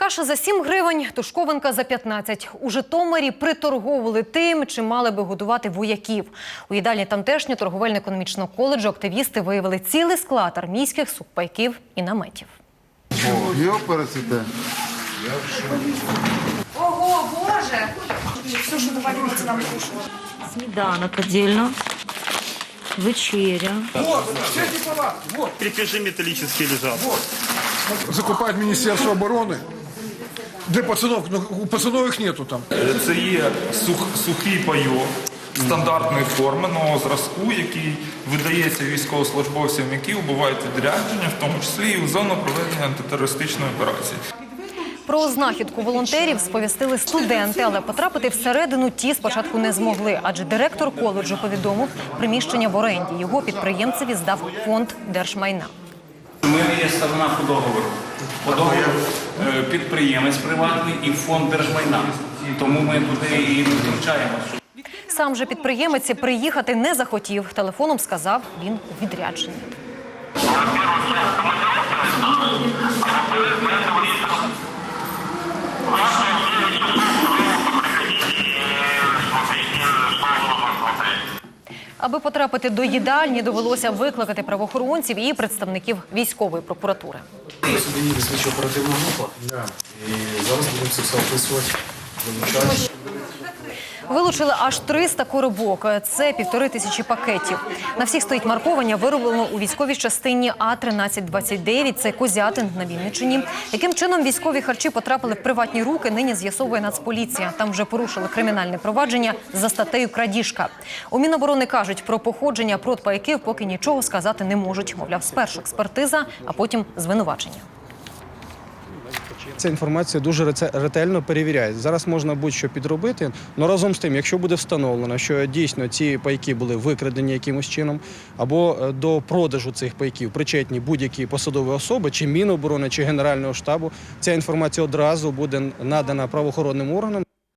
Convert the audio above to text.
Каша за 7 гривень, тушковинка за 15. У Житомирі приторговували тим, чим мали би годувати вояків. У їдальні тамтешнього торговельно-економічного коледжу активісти виявили цілий склад армійських сухпайків і наметів. Ого, Боже! Все, що давали пацанам кушати. Сніданок отдельно. Вечеря. Крепежи металлические лежат. закупает Министерство обороны. Для пацанов, ну, у пацанов их нету там. Це є сух, сухий пайок стандартної форми нового зразку, який видається військовослужбовцям, які убувають відрядження, в тому числі і у зону проведення антитерористичної операції. Про знахідку волонтерів сповістили студенти, але потрапити всередину ті спочатку не змогли, адже директор коледжу повідомив, приміщення в оренді його підприємцеві здав фонд держмайна. Ми є сторона по договору. По договору е, підприємець приватний і фонд держмайна. Тому ми туди і не втручаємося. Сам же підприємець приїхати не захотів. Телефоном сказав, він у відрядженні. Аби потрапити до їдальні, довелося викликати правоохоронців і представників військової прокуратури. Сюди слідчо оперативна група. І зараз будемо це все описувати. Вилучили аж 300 коробок. Це півтори тисячі пакетів. На всіх стоїть марковання, вироблено у військовій частині А-1329. Це Козятин на Вінниччині. Яким чином військові харчі потрапили в приватні руки, нині з'ясовує Нацполіція. Там вже порушили кримінальне провадження за статтею крадіжка. У Міноборони кажуть, про походження продпайків поки нічого сказати не можуть. Мовляв, спершу експертиза, а потім звинувачення. Ця інформація дуже ретельно перевіряється. Зараз можна будь-що підробити, але разом з тим, якщо буде встановлено, що дійсно ці пайки були викрадені якимось чином, або е, до продажу цих пайків причетні будь-які посадові особи, чи Міноборони, чи Генерального штабу, ця інформація одразу буде надана правоохоронним органам.